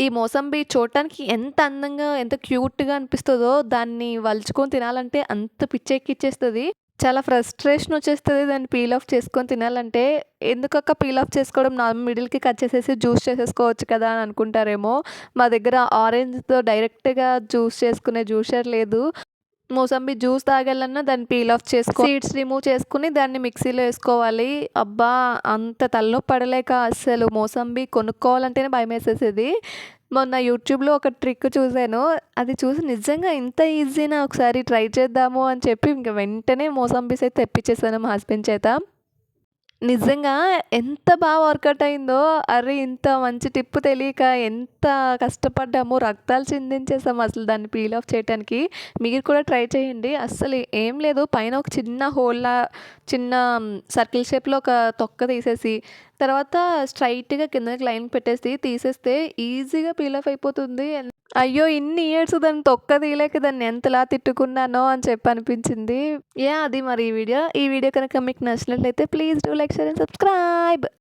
ఈ మోసంబి చూడటానికి ఎంత అందంగా, ఎంత క్యూట్‌గా అనిపిస్తుందో దాన్ని వలుచుకొని తినాలంటే అంత పిచ్చెక్కిచ్చేస్తుంది చాలా ఫ్రస్ట్రేషన్ వచ్చేస్తుంది దాన్ని పీల్ ఆఫ్ చేసుకొని తినాలంటే. ఎందుకక్క పీల్ ఆఫ్ చేసుకోవడం నార్మల్ మిడిల్‌కి కట్ చేసేసి జ్యూస్ చేసేసుకోవచ్చు కదా అని అనుకుంటారేమో. మా దగ్గర ఆరెంజ్‌తో డైరెక్ట్‌గా జ్యూస్ చేసుకునే జ్యూసర్ లేదు. మోసంబి జ్యూస్ తాగాలన్నా దాన్ని పీల్ ఆఫ్ చేసుకో సీడ్స్ రిమూవ్ చేసుకుని దాన్ని మిక్సీలో వేసుకోవాలి అబ్బా! అంత తలనొప్పి పడలేక అస్సలు మోసంబి కొనుక్కోవాలంటేనే భయం వేసేసేది మొన్న యూట్యూబ్‌లో ఒక ట్రిక్ చూసాను. అది చూసి నిజంగా ఇంత ఈజీనా ఒకసారి ట్రై చేద్దాము అని చెప్పి ఇంక వెంటనే మోసంబీస్ అయితే తెప్పించేసాను మా హస్బెండ్ చేత. నిజంగా ఎంత బాగా వర్కౌట్ అయిందో. అరే! ఇంత మంచి టిప్ తెలియక ఎంత కష్టపడ్డాము రక్తాలు చిందించేసాం అసలు దాన్ని పీల్ ఆఫ్ చేయటానికి. మీరు కూడా ట్రై చేయండి. అస్సలు ఏం లేదు పైన ఒక చిన్న హోల్‌లా చిన్న సర్కిల్ షేప్‌లో ఒక తొక్క తీసేసి, తర్వాత స్ట్రైట్గా కిందకి లైన్ పెట్టేసి తీసేస్తే ఈజీగా పీల్ ఆఫ్ అయిపోతుంది. అయ్యో! ఇన్ని ఇయర్స్ దాన్ని తొక్క తీయలేక దాన్ని ఎంతలా తిట్టుకున్నానో అని చెప్పి అనిపించింది. ఏ అది మరి ఈ వీడియో. ఈ వీడియో కనుక మీకు నచ్చినట్లయితే please do like, share and subscribe.